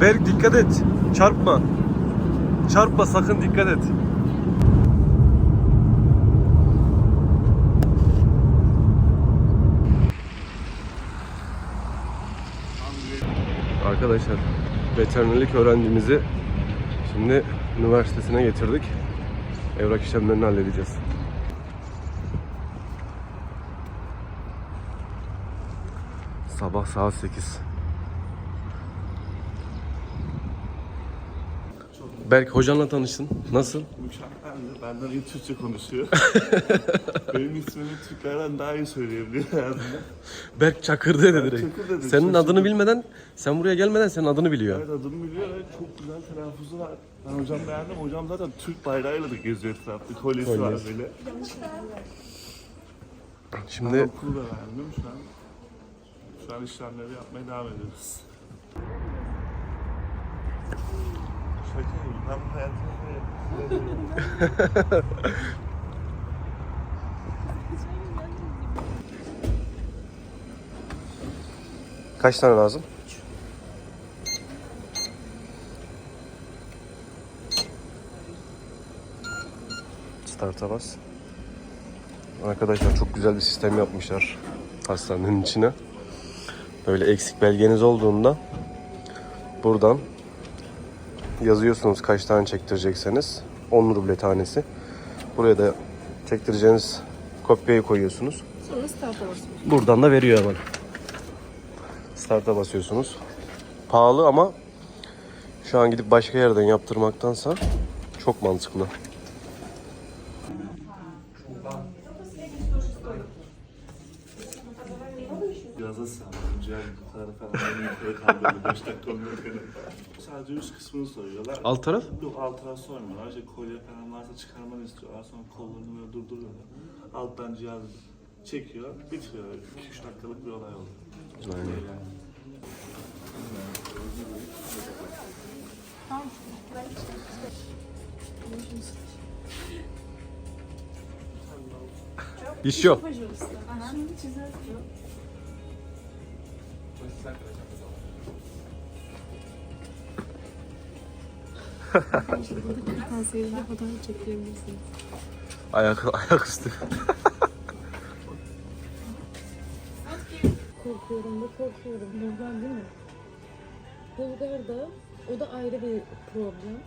Berk dikkat et. Çarpma. Çarpma sakın dikkat et. Arkadaşlar veterinerlik öğrencimizi şimdi üniversitesine getirdik. Evrak işlemlerini halledeceğiz. Sabah saat 8. Berk hocanla tanıştın. Nasıl? Mükemmeldi. Benden iyi Türkçe konuşuyor. Benim ismimi Türklerden daha iyi söyleyebiliyor hayatımda. Berk Çakır dedi direkt. Çakır dedi, Senin şaşırdım. adını bilmeden, sen buraya gelmeden senin adını biliyor. Evet adını biliyor ve çok güzel telaffuzu var. Ben hocam beğendim. Hocam zaten Türk bayrağıyla da geziyor etrafta. Kolyesi var Kolyesi. böyle. Şimdi Okulu da beğendim. Şu an, şu an işlemleri yapmaya devam ediyoruz. Kaç tane lazım? Start'a bas. Arkadaşlar çok güzel bir sistem yapmışlar hastanenin içine. Böyle eksik belgeniz olduğunda buradan yazıyorsunuz kaç tane çektirecekseniz. 10 ruble tanesi. Buraya da çektireceğiniz kopyayı koyuyorsunuz. Sonra start'a basıyoruz. Buradan da veriyor hemen. Start'a basıyorsunuz. Pahalı ama şu an gidip başka yerden yaptırmaktansa çok mantıklı. Yukarı falan beni yukarı kaldırdı. 5 dakika olmuyor kadar. Sadece üst kısmını soruyorlar. Alt taraf? Yok altına sormuyorlar. İşte kolye falan varsa çıkarmanı istiyorlar. Sonra kollarını böyle durduruyorlar. Alttan cihazı çekiyor, bitiriyor. 2-3 dakikalık bir olay oldu. Aynen. Yani. İş yok. Şimdi çizer. Potansiyeliyle fotoğraf çekebilirsiniz. Ayak, ayaküstü. Korkuyorum da korkuyorum. Bulgar değil mi? Bulgar da o da ayrı bir problem.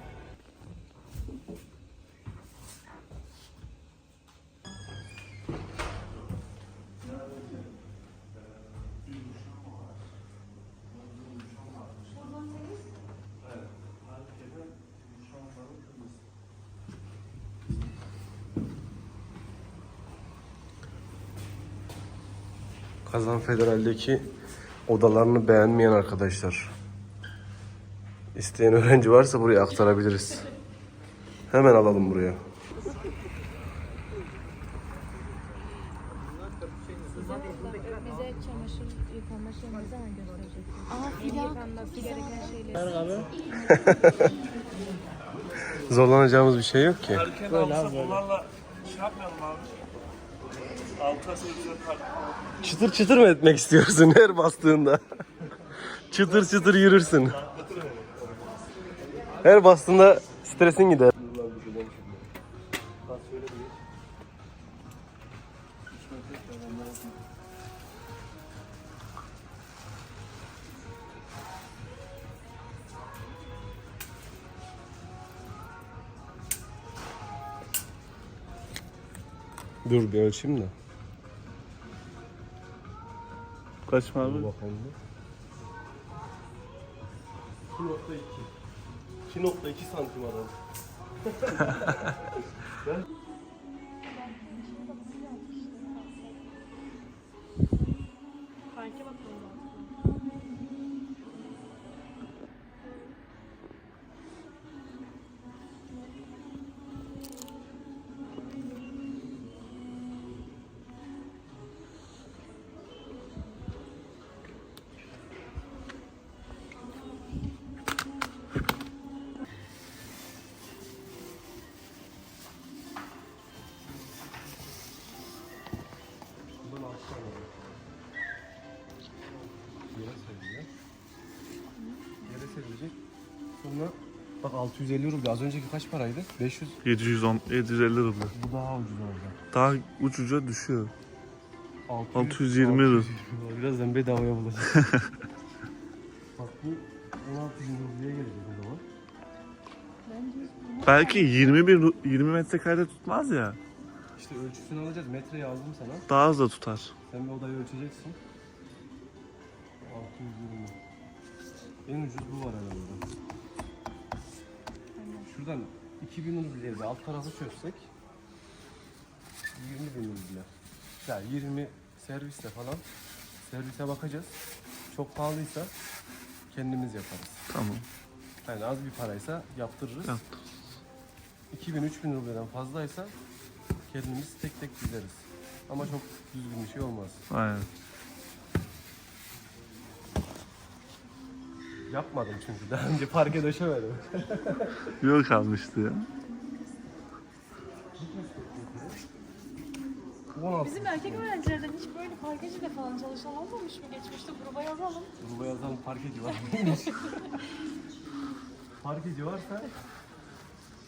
Kazan Federal'deki odalarını beğenmeyen arkadaşlar. İsteyen öğrenci varsa buraya aktarabiliriz. Hemen alalım buraya. Zorlanacağımız bir şey yok ki. Erken alsak onlarla şey yapmayalım abi. Çıtır çıtır mı etmek istiyorsun her bastığında? çıtır çıtır yürürsün. Her bastığında stresin gider. Dur bir ölçeyim de. Kaç mı abi? Bakalım. 2.2 2.2 santim adam. 650 ruble. Az önceki kaç paraydı? 500. 710, 750 ruble. Bu daha ucuz olacak. Daha ucuca düşüyor. 600, 620 ruble. Birazdan bedavaya bulacağız. bak bu 16 bin rubleye gelecek o zaman. Belki 20 bin, ru- 20 metrekare tutmaz ya. İşte ölçüsünü alacağız. Metre yazdım sana. Daha az da tutar. Sen bir odayı ölçeceksin. 620. En ucuz bu var herhalde. Şuradan 2000 rubleye de alt tarafı çözsek 20 bin ruble. Ya 20 servisle falan servise bakacağız. Çok pahalıysa kendimiz yaparız. Tamam. Yani az bir paraysa yaptırırız. Yaptım. 2000-3000 rubleden fazlaysa kendimiz tek tek dizeriz. Ama çok düzgün bir şey olmaz. Aynen. Yapmadım çünkü daha önce parke döşemedim. Yok kalmıştı ya. 16. Bizim erkek öğrencilerden hiç böyle parkecide falan çalışan olmamış mı? Geçmişte gruba yazalım. Gruba yazan parkeci var. parkeci varsa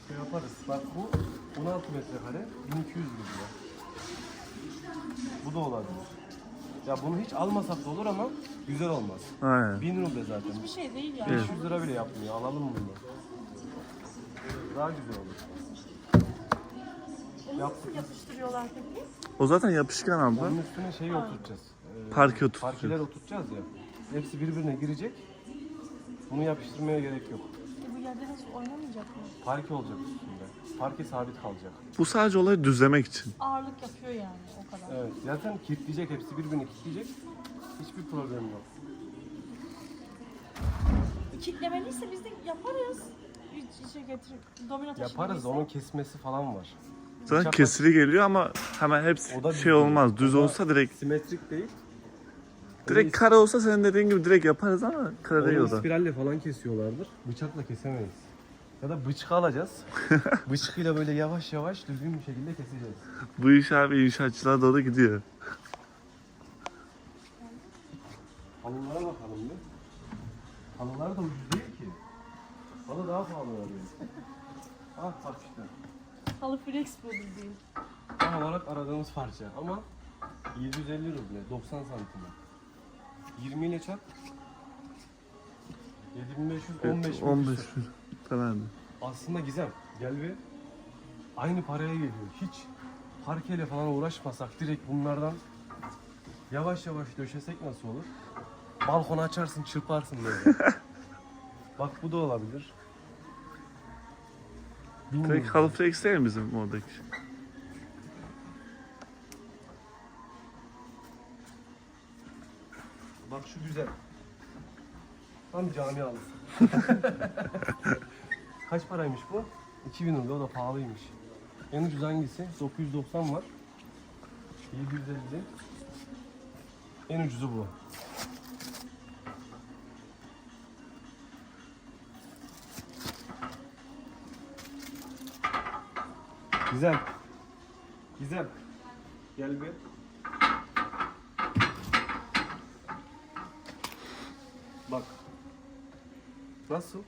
şey yaparız. Bak bu 16 metrekare 1200 lira. Bu da olabilir. Ya bunu hiç almasak da olur ama güzel olmaz. Aynen. 1000 ruble zaten. Hiçbir şey değil yani. 500 lira bile yapmıyor. Alalım bunu. Daha güzel olur. Onu nasıl yapıştırıyorlar peki? O zaten yapışkan abla. Onun üstüne şeyi oturtacağız. Ee, Parke oturtacağız. Parkeler oturtacağız ya. Hepsi birbirine girecek. Bunu yapıştırmaya gerek yok. E bu yerde nasıl oynamayacak mı? Parke olacak üstünde. Parke sabit kalacak. Bu sadece olayı düzlemek için. Ağırlık yapıyor yani o kadar. Evet. Zaten kilitleyecek. Hepsi birbirini kilitleyecek. Hiçbir problem yok. Kitlemeliyse biz de yaparız. Bir şey getirip domino Yaparız. taşımalıysa. Onun kesmesi falan var. Zaten Bıçakla- kesili geliyor ama hemen hepsi O da şey düz olmaz. değil. Düz O da olsa direkt Simetrik değil. direkt kare olsa senin dediğin gibi direkt yaparız ama kare değil Onu o da. spiralle falan kesiyorlardır. Bıçakla kesemeyiz. Ya da bıçkı alacağız. Bıçkıyla böyle yavaş yavaş düzgün bir şekilde keseceğiz. Bu iş abi inşaatçılara doğru gidiyor. Halılara bakalım bir. Halılar da ucuz değil ki. Halı daha pahalı oluyor. ah bak işte. Halı flex bu değil. Tam olarak aradığımız parça ama 750 ruble 90 santime. 20 ile çarp. 7500 15 bin 15 küsur. Falan. Aslında Gizem gel bir aynı paraya geliyor. Hiç parkeyle falan uğraşmasak direkt bunlardan yavaş yavaş döşesek nasıl olur? Balkonu açarsın çırparsın böyle. Bak bu da olabilir. Bilmiyorum. Direkt halı flex değil mi bizim oradaki? Bak şu güzel. Tam cami halısı. Kaç paraymış bu? 2000 lira o da pahalıymış. En ucuz hangisi? 990 var. 750. En ucuzu bu. Güzel. Güzel. Gel bir. Bak. Nasıl?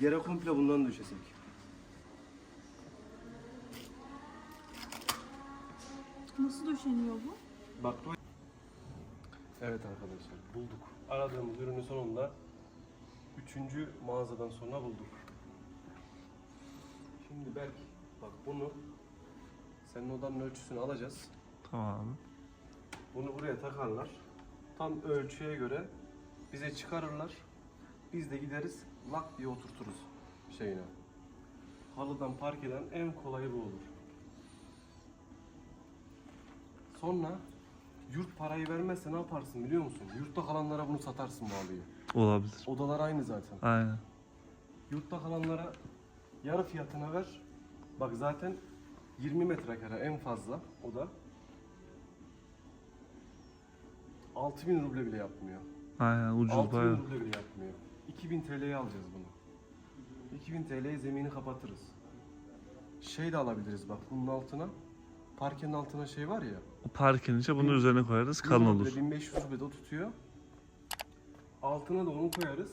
Yere komple bundan döşesek. Nasıl döşeniyor bu? Bak bu. Evet arkadaşlar bulduk. Aradığımız ürünü sonunda üçüncü mağazadan sonra bulduk. Şimdi belki bak bunu senin odanın ölçüsünü alacağız. Tamam. Bunu buraya takarlar. Tam ölçüye göre bize çıkarırlar. Biz de gideriz lak diye oturturuz şeyine. Halıdan parkeden en kolayı bu olur. Sonra yurt parayı vermezse ne yaparsın biliyor musun? Yurtta kalanlara bunu satarsın bu halıyı. Olabilir. Odalar aynı zaten. Aynen. Yurtta kalanlara yarı fiyatına ver. Bak zaten 20 metrekare en fazla oda. 6000 ruble bile yapmıyor. Aynen ucuz 6000 bayağı. ruble bile yapmıyor. 2000 TL'ye alacağız bunu. 2000 TL'ye zemini kapatırız. Şey de alabiliriz bak bunun altına. Parkenin altına şey var ya. O parkenin içine bunu Bin- üzerine koyarız 1000 kalın olur. 1500 ruble de o tutuyor. Altına da onu koyarız.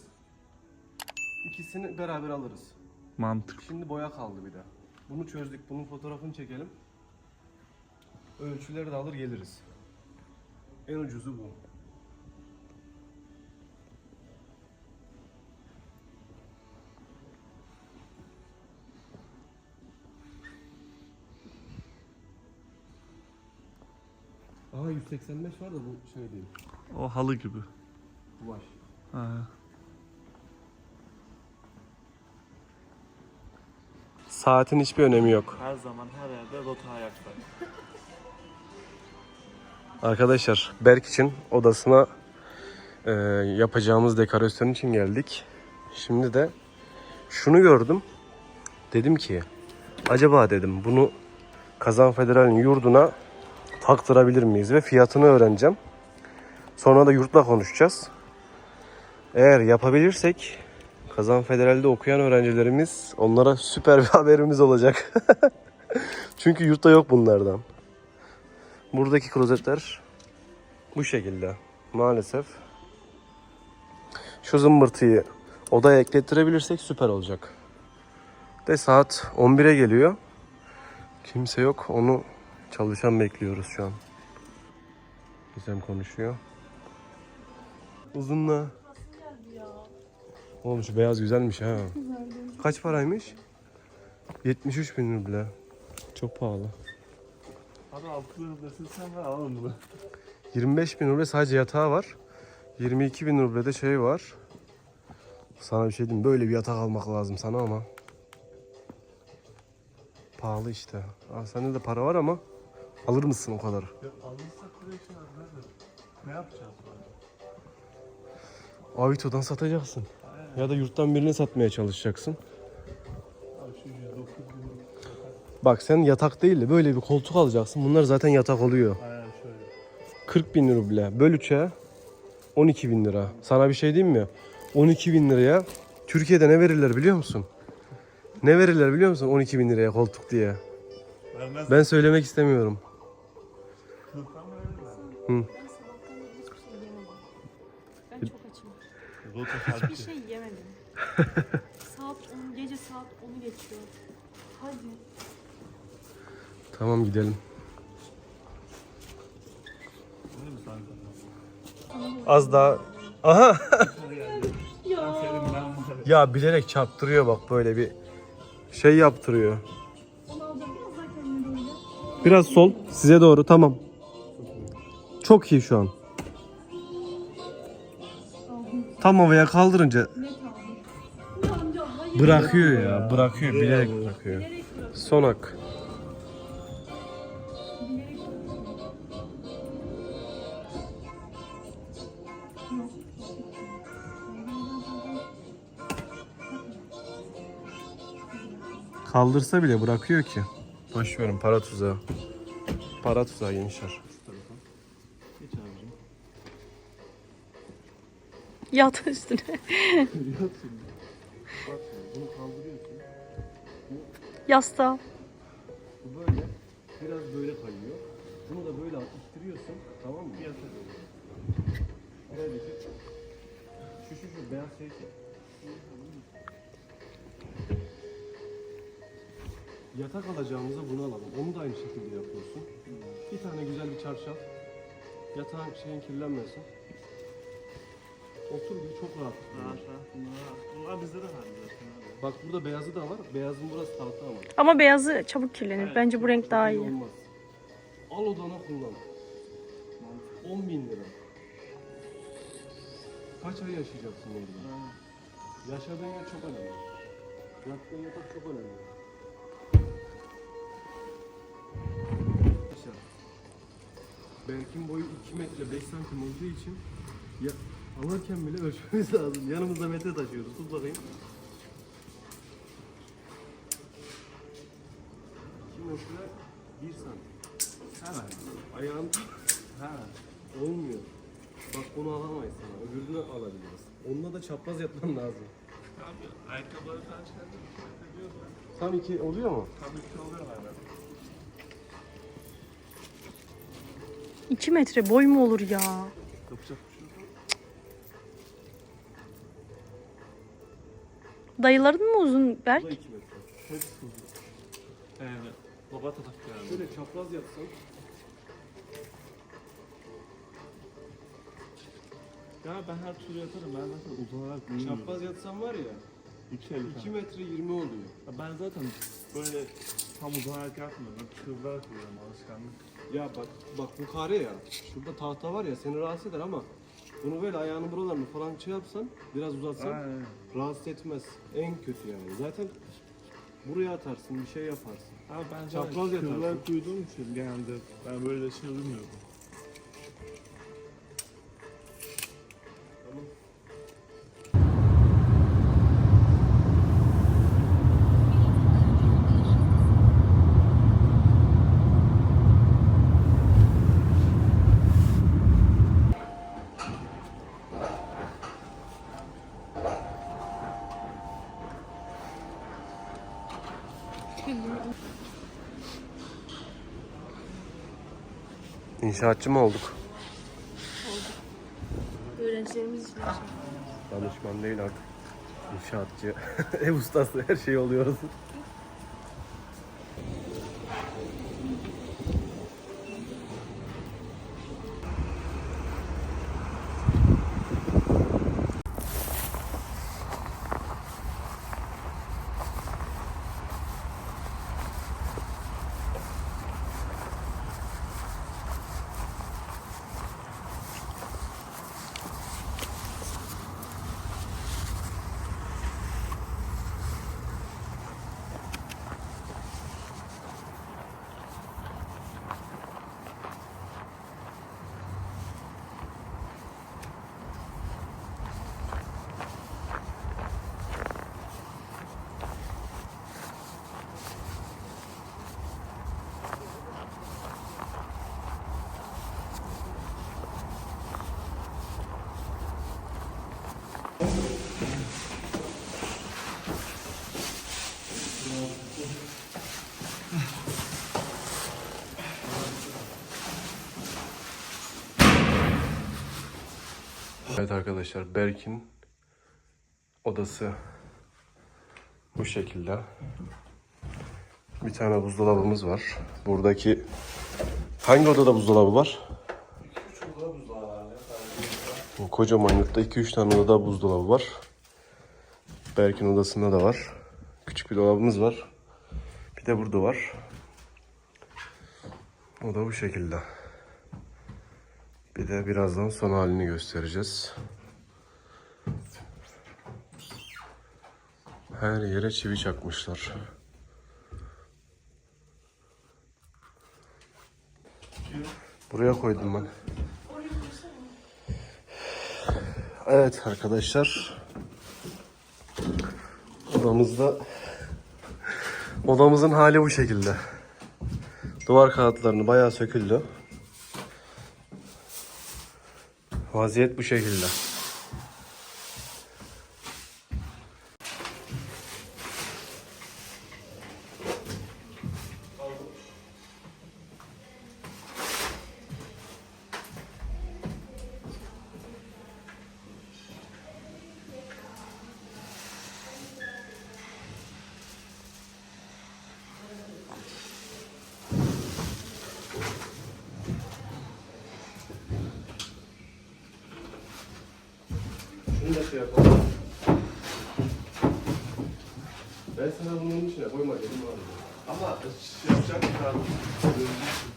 İkisini beraber alırız. Mantık. Şimdi boya kaldı bir de. Bunu çözdük. Bunun fotoğrafını çekelim. Ölçüleri de alır geliriz. En ucuzu bu. Aha 185 var da bu şey değil. O halı gibi. Kumaş. Ha. Saatin hiçbir önemi yok. Her zaman her yerde rota ayakta. Arkadaşlar Berk için odasına e, yapacağımız dekorasyon için geldik. Şimdi de şunu gördüm. Dedim ki acaba dedim bunu Kazan Federal'in yurduna taktırabilir miyiz ve fiyatını öğreneceğim. Sonra da yurtla konuşacağız. Eğer yapabilirsek Kazan Federal'de okuyan öğrencilerimiz onlara süper bir haberimiz olacak. Çünkü yurtta yok bunlardan. Buradaki klozetler bu şekilde maalesef. Şu zımbırtıyı odaya eklettirebilirsek süper olacak. De saat 11'e geliyor. Kimse yok. Onu çalışan bekliyoruz şu an. Gizem konuşuyor. Uzunla. Oğlum şu beyaz güzelmiş ha. Kaç paraymış? 73 bin ruble. Çok pahalı. Hadi altını desin sen ver alın bunu. 25 bin ruble sadece yatağı var. 22 bin ruble de şey var. Sana bir şey diyeyim böyle bir yatak almak lazım sana ama. Pahalı işte. Aa, sende de para var ama alır mısın o kadar? Ya alırsak buraya şey? Ne yapacağız böyle? Avito'dan satacaksın. Ya da yurttan birine satmaya çalışacaksın. Abi şu 109 bin. Bak sen yatak değil de böyle bir koltuk alacaksın. Bunlar zaten yatak oluyor. Aynen şöyle. 40 bin ruble. Böl 3'e 12 bin lira. Sana bir şey diyeyim mi? 12 bin liraya Türkiye'de ne verirler biliyor musun? Ne verirler biliyor musun 12 bin liraya koltuk diye? Vermez. Ben söylemek istemiyorum. Hı. Ben sabahtan beri hiçbir şey yemedim. Ben çok açım. Hiçbir şey yemedim. saat 10, gece saat 10'u geçiyor. Hadi. Tamam gidelim. Az daha. Aha. Ya. Ya bilerek çarptırıyor bak böyle bir şey yaptırıyor. Biraz sol size doğru tamam. Çok iyi şu an. Tam havaya kaldırınca bırakıyor ya bırakıyor bilerek bırakıyor. Bilerek bırak. Son hak. Bilerek bırak. Kaldırsa bile bırakıyor ki. Boş verin para tuzağı. Para tuzağı gençler. Yat üstüne. Bak bunu kaldırıyorsun. Yastığa. Bu böyle. Biraz böyle kayıyor. Bunu da böyle ittiriyorsun. Tamam mı? Neredeki? Şu şu şu beyaz şey. Yatak alacağımıza bunu alalım. Onu da aynı şekilde yapıyorsun. Bir tane güzel bir çarşaf. Yatağın şeyin kirlenmesin. Otur gibi çok rahat. Rahat rahat. Bunlar rahat. Bunlar bizde de var zaten abi. Bak burada beyazı da var. Beyazın burası tahta ama. Ama beyazı çabuk kirlenir. Bence bu renk daha iyi. Olmaz. Al odana kullan. 10 bin lira. Kaç ay yaşayacaksın orada? Yaşadığın yer çok önemli. Yattığın yatak çok önemli. Berk'in boyu 2 metre 5 santim olduğu için ya alırken bile ölçmemiz lazım. Yanımızda metre taşıyoruz. Tut bakayım. 2 metre 1 santim. Ha. Ayağın ha. Olmuyor. Bak bunu alamayız sana. Öbürünü alabiliriz. Onunla da çapraz yapman lazım. Abi ayakkabıları falan ya. Tam iki oluyor mu? Tabii ki oluyor aynen. 2 metre boy mu olur ya? Yapacak Dayıların mı uzun Bu Berk? da 2 metre. Hepsi uzun. Yani baba tatak yani. Şöyle çapraz yapsan. Ya ben her türlü yatarım. Ben zaten uzanarak uyumuyorum. Çapraz yatsan var ya 2 50 2 metre 20 oluyor. Ya Ben zaten böyle tam uzanarak yatmıyorum. Ben kıvırarak uyuyorum alışkanlık. Ya bak bak bu kare ya. Şurada tahta var ya seni rahatsız eder ama bunu böyle ayağının buralarını falan şey yapsan biraz uzatsan Aynen. rahatsız etmez. En kötü yani. Zaten buraya atarsın bir şey yaparsın. Abi ben Çapraz yatarsın. kıvırarak uyuduğum için genelde ben böyle şey uyumuyorum. İnşaatçı mı olduk? Öğrencilerimiz için. Danışman değil artık. İnşaatçı, ev ustası her şey oluyoruz. Evet arkadaşlar Berk'in odası bu şekilde. Bir tane buzdolabımız var. Buradaki hangi odada buzdolabı var? Küçük oda buzdağı var ya. Kocaman yurtta 2-3 tane odada buzdolabı var. Berk'in odasında da var. Küçük bir dolabımız var. Bir de burada var. O da bu şekilde. Bir de birazdan son halini göstereceğiz. Her yere çivi çakmışlar. Buraya koydum ben. Evet arkadaşlar. Odamızda odamızın hali bu şekilde. Duvar kağıtlarını bayağı söküldü. Vaziyet bu şekilde. Ben sana bunun içine koyma dedim abi. Ama yapacak bir tane.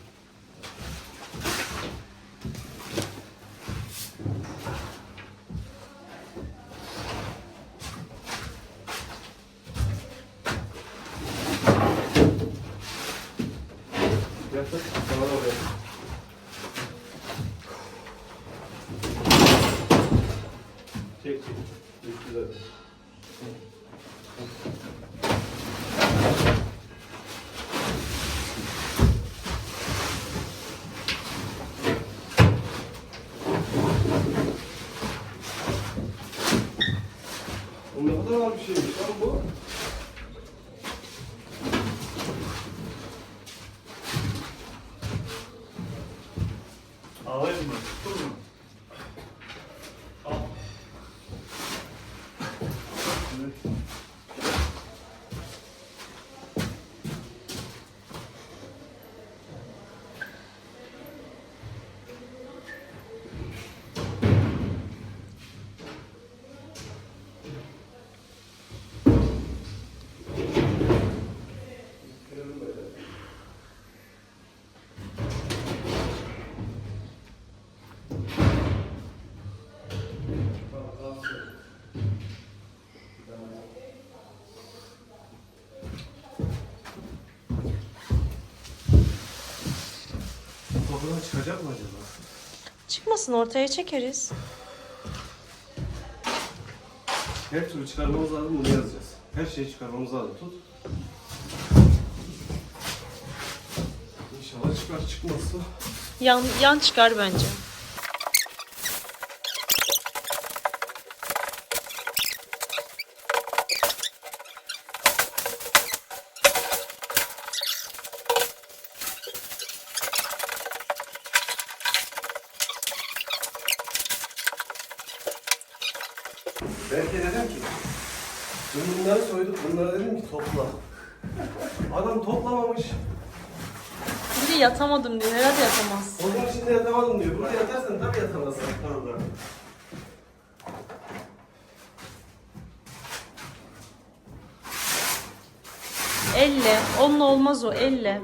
Oğlum ne kadar ağır bir şeymiş lan bu. Alayım mı? Dur mu? Al. Evet. Buradan çıkacak mı acaba? Çıkmasın ortaya çekeriz. Her türlü çıkarmamız lazım bunu yazacağız. Her şeyi çıkarmamız lazım. Tut. İnşallah çıkar çıkmazsa. Yan, yan çıkar bence. Belki dedim ki Dün bunları soyduk. Bunları dedim ki topla. Adam toplamamış. Bir de yatamadım diyor. Herhalde yatamaz. Onun içinde yatamadım diyor. Burada yatarsan tabii yatamazsın. Orada. Elle. Onunla olmaz o. Elle.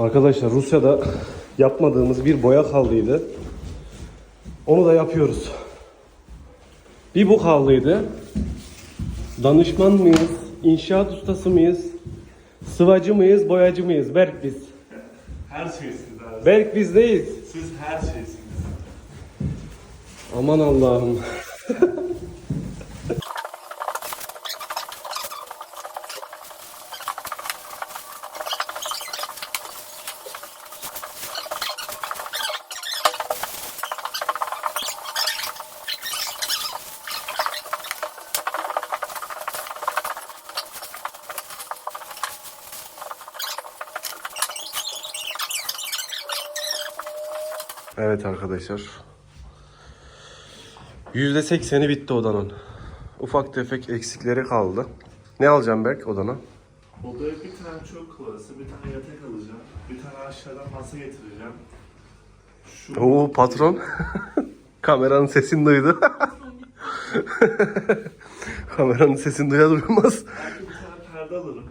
Arkadaşlar Rusya'da yapmadığımız bir boya kaldıydı. Onu da yapıyoruz. Bir bu kaldıydı. Danışman mıyız? İnşaat ustası mıyız? Sıvacı mıyız? Boyacı mıyız? Berk biz. Her şeysiniz abi. Berk bizdeyiz. Siz her şeysiniz. Aman Allah'ım. Evet arkadaşlar. %80'i bitti odanın. Ufak tefek eksikleri kaldı. Ne alacağım Berk odana? Odaya bir tane çok kolası, bir tane yatak alacağım. Bir tane aşağıdan masa getireceğim. Şu Oo patron. Kameranın sesini duydu. Kameranın sesini duyar duymaz. Belki bir tane perde alırım.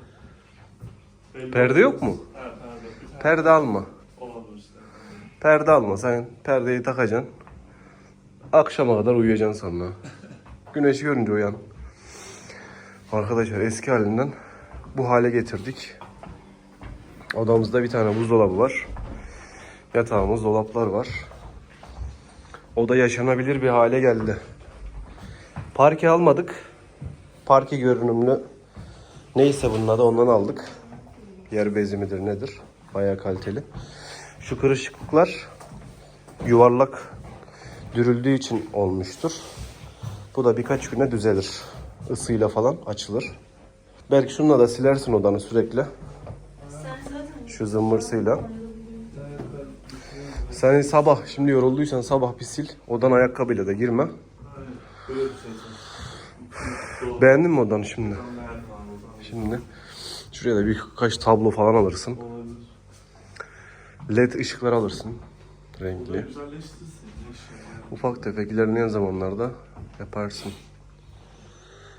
Belli Perde yok mu? Ha perde. Bir tane Perde alma. Perde alma. Sen perdeyi takacaksın. Akşama kadar uyuyacaksın sonra. Güneşi görünce uyan. Arkadaşlar eski halinden bu hale getirdik. Odamızda bir tane buzdolabı var. Yatağımız, dolaplar var. Oda yaşanabilir bir hale geldi. Parke almadık. Parke görünümlü neyse bunun adı ondan aldık. Yer bezi midir nedir? Bayağı kaliteli. Şu kırışıklıklar yuvarlak dürüldüğü için olmuştur. Bu da birkaç güne düzelir. Isıyla falan açılır. Belki şununla da silersin odanı sürekli. Şu zımbırsıyla. Sen sabah şimdi yorulduysan sabah bir sil. Odan ayakkabıyla da girme. Beğendin mi odanı şimdi? Şimdi şuraya da birkaç tablo falan alırsın. LED ışıklar alırsın. Renkli. Ufak tefek ilerleyen zamanlarda yaparsın.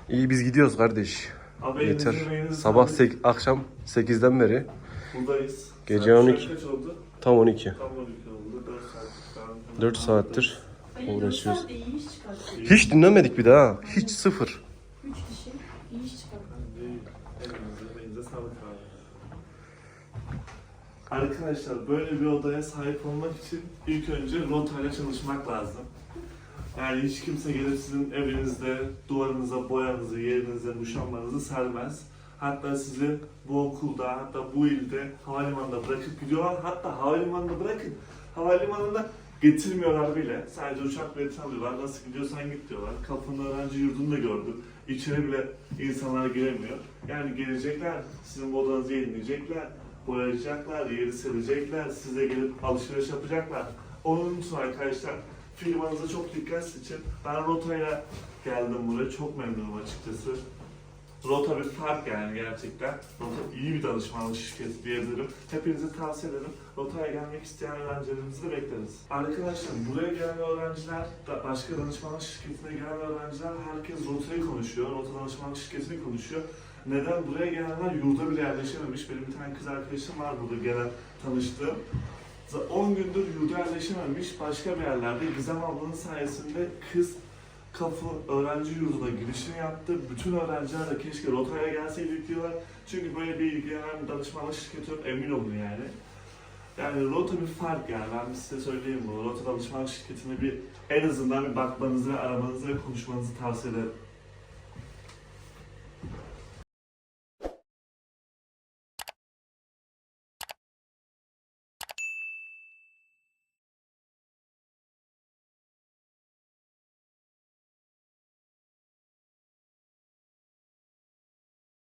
İyi biz gidiyoruz kardeş. Abi Yeter. elinize Sabah sek- akşam 8'den beri Buradayız. Gece Saat 12. Kaç oldu? tam 12. Tam 12 oldu. 4 saatlik falan. 4 saattir uğraşıyoruz. de iyi iş. Hiç dinlemedik bir daha. Hiç sıfır. 3 kişi iyi iş çıkarttı. Elinize, emeğinize sağlık abi. Arkadaşlar böyle bir odaya sahip olmak için ilk önce rotayla çalışmak lazım. Yani hiç kimse gelip sizin evinizde duvarınıza boyanızı, yerinize, muşambanızı sermez. Hatta sizi bu okulda, hatta bu ilde havalimanında bırakıp gidiyorlar. Hatta havalimanında bırakın, havalimanında getirmiyorlar bile. Sadece uçak bileti alıyorlar. Nasıl gidiyorsan git diyorlar. Kapının öğrenci yurdunu da gördüm. İçeri bile insanlar giremiyor. Yani gelecekler, sizin bu odanızı yenileyecekler, boyayacaklar, yeri silecekler, size gelip alışveriş yapacaklar. Onu unutun arkadaşlar. Firmanıza çok dikkat için. Ben rotayla geldim buraya. Çok memnunum açıkçası. Rota bir fark yani gerçekten. Rota iyi bir danışmanlık şirketi diyebilirim. Hepinize tavsiye ederim. Rotaya gelmek isteyen öğrencilerimizi bekleriz. Arkadaşlar buraya gelen öğrenciler, başka danışmanlık şirketine gelen öğrenciler herkes rotayı konuşuyor. Rota danışmanlık şirketini konuşuyor. Neden? Buraya gelenler yurda bile yerleşememiş. Benim bir tane kız arkadaşım var burada gelen tanıştığım. 10 gündür yurda yerleşememiş. Başka bir yerlerde Gizem ablanın sayesinde kız Kapı öğrenci yurduna girişini yaptı. Bütün öğrenciler de keşke rotaya gelseydik diyorlar. Çünkü böyle bir ilgilenen danışmanlık şirketi yok emin olun yani. Yani rota bir fark yani ben size söyleyeyim bunu. Rota danışmanlık şirketine bir en azından bir bakmanızı, aramanızı ve konuşmanızı tavsiye ederim.